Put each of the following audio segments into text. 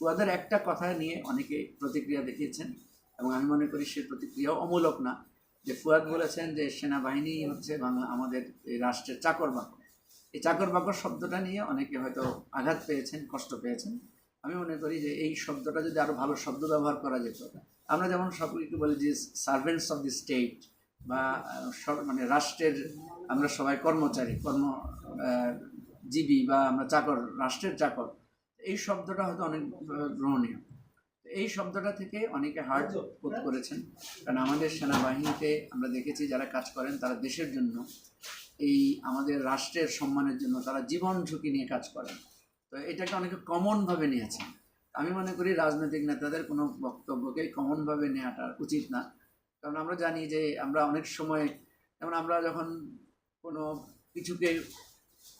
ফুয়াদের একটা কথা নিয়ে অনেকে প্রতিক্রিয়া দেখিয়েছেন এবং আমি মনে করি সে প্রতিক্রিয়াও অমূলক না। যে ফুয়াদ বলেছেন যে সেনাবাহিনী হচ্ছে বাংলা, আমাদের এই রাষ্ট্রের চাকর বাকর। এই চাকর বাকর শব্দটা নিয়ে অনেকে হয়তো আঘাত পেয়েছেন, কষ্ট পেয়েছেন। আমি মনে করি যে এই শব্দটা যদি আরও ভালো শব্দ ব্যবহার করা যেত, আমরা যেমন সকলকে বলি যে সার্ভেন্টস অফ দি স্টেট বা মানে রাষ্ট্রের আমরা সবাই কর্মচারী, কর্ম জীবী বা আমরা চাকর, রাষ্ট্রের চাকর। এই শব্দটা হয়তো অনেক গ্রহণীয়। এই শব্দটা থেকে অনেকে হার্ট বোধ করেছেন। কারণ আমাদের সেনাবাহিনীতে আমরা দেখেছি যারা কাজ করেন তারা দেশের জন্য এই আমাদের রাষ্ট্রের সম্মানের জন্য তারা জীবন ঝুঁকি নিয়ে কাজ করেন। তো এটাকে অনেকে কমনভাবে নিয়েছেন। আমি মনে করি রাজনৈতিক নেতাদের কোনো বক্তব্যকে কমনভাবে নেওয়াটা উচিত না। কারণ আমরা জানি যে আমরা অনেক সময় যেমন আমরা যখন কোনো কিছুকে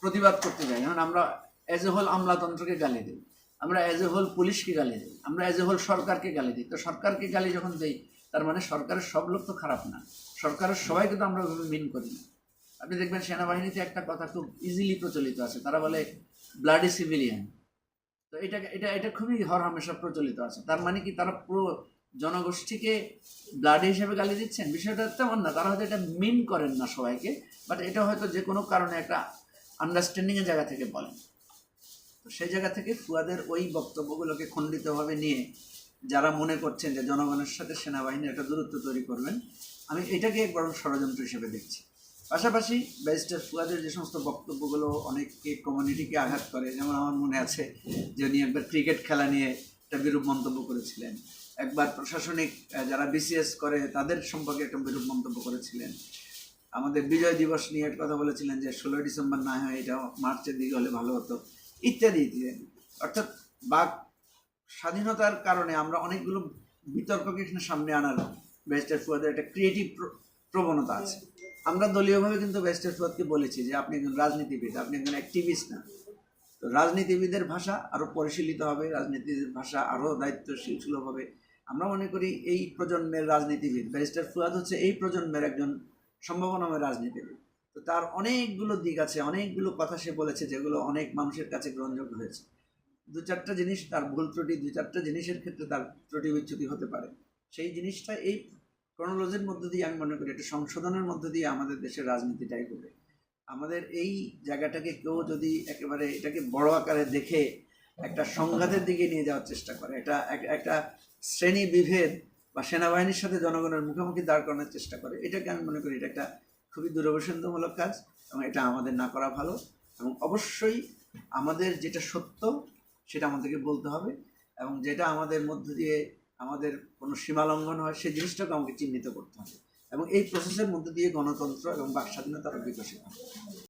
প্রতিবাদ করতে যাই যেমন আমরা অ্যাজ এ হোল আমলাতন্ত্রকে গালি দিই। আমরা অ্যাজ এ হোল পুলিশকে গালি দিই। আমরা অ্যাজ এ হোল সরকারকে গালি দিই। তো সরকারকে গালি যখন দিই, তার মানে সরকারের সব লোক তো খারাপ না। সরকারের সবাইকে তো আমরা ওইভাবে মিন করি না। আপনি দেখবেন সেনাবাহিনীতে একটা কথা খুব ইজিলি প্রচলিত আছে। তারা বলে ব্লাডি সিভিলিয়ান তো এটা এটা এটা খুবই হর হামেশা প্রচলিত আছে। তার মানে কি তারা পুরো জনগোষ্ঠীকে ব্লাড হিসেবে গালি দিচ্ছেন? বিষয়টা তেমন না। তারা হয়তো এটা মিন করেন না সবাইকে বাট এটা হয়তো যে কোনো কারণে একটা আন্ডারস্ট্যান্ডিংয়ের জায়গা থেকে বলেন। সেই জায়গা থেকে ফুয়াদের ওই বক্তব্যগুলোকে খণ্ডিতভাবে নিয়ে যারা মনে করছেন যে জনগণের সাথে সেনাবাহিনীর একটা দূরত্ব তৈরি করবেন, আমি এটাকে একবার ষড়যন্ত্র হিসেবে দেখছি। পাশাপাশি ব্যারিস্টার ফুয়াদের যে সমস্ত বক্তব্যগুলো অনেককে কমিউনিটিকে আঘাত করে, যেমন আমার মনে আছে যে উনি একবার ক্রিকেট খেলা নিয়ে একটা বিরূপ মন্তব্য করেছিলেন। একবার প্রশাসনিক যারা বিসিএস করে তাদের সম্পর্কে একটা বিরূপ মন্তব্য করেছিলেন। আমাদের বিজয় দিবস নিয়ে কথা বলেছিলেন যে ষোলোই ডিসেম্বর না হয় এটা মার্চের দিকে হলে ভালো হতো। ইত্যাদি ইত্যাদি অর্থাৎ বাক স্বাধীনতার কারণে আমরা অনেকগুলো বিতর্ককে এখানে সামনে আনার ব্যারিস্টার ফুয়াদের একটা ক্রিয়েটিভ প্রবণতা আছে। আমরা দলীয়ভাবে কিন্তু ব্যারিস্টার ফুয়াদকে বলেছি যে আপনি একজন রাজনীতিবিদ, আপনি একজন অ্যাক্টিভিস্ট না। তো রাজনীতিবিদের ভাষা আরও পরিশীলিত হবে রাজনীতির ভাষা আরও দায়িত্বশীল সুলভ হবে। আমরা মনে করি এই প্রজন্মের রাজনীতিবিদ, ব্যারিস্টার ফুয়াদ হচ্ছে এই প্রজন্মের একজন সম্ভাবনাময় রাজনীতিবিদ। তো তার অনেকগুলো দিক আছে, অনেকগুলো কথা সে বলেছে যেগুলো অনেক মানুষের কাছে গ্রহণযোগ্য হয়েছে। দু চারটা জিনিস তার ভুল ত্রুটি, দু চারটা জিনিসের ক্ষেত্রে তার ত্রুটি বিচ্যুতি হতে পারে। সেই জিনিসটা এই ক্রনোলজির মধ্য দিয়ে আমি মনে করি একটা সংশোধনের মধ্য দিয়ে আমাদের দেশের রাজনীতিটাই করবে। আমাদের এই জায়গাটাকে কেউ যদি একেবারে এটাকে বড় আকারে দেখে একটা সংঘাতের দিকে নিয়ে যাওয়ার চেষ্টা করে, এটা এক- একটা শ্রেণি বিভেদ বা সেনাবাহিনীর সাথে জনগণের মুখোমুখি দাঁড় করানোর চেষ্টা করে, এটাকে আমি মনে করি এটা একটা খুবই দূরভিসন্ধমূলক কাজ এবং এটা আমাদের না করা ভালো এবং অবশ্যই আমাদের যেটা সত্য সেটা আমাদেরকে বলতে হবে এবং যেটা আমাদের মধ্য দিয়ে আমাদের কোনো সীমালঙ্ঘন হয় সেই জিনিসটাকে আমাকে চিহ্নিত করতে হবে এবং এই প্রসেসের মধ্যে দিয়ে গণতন্ত্র এবং বাক স্বাধীনতা বিকশিত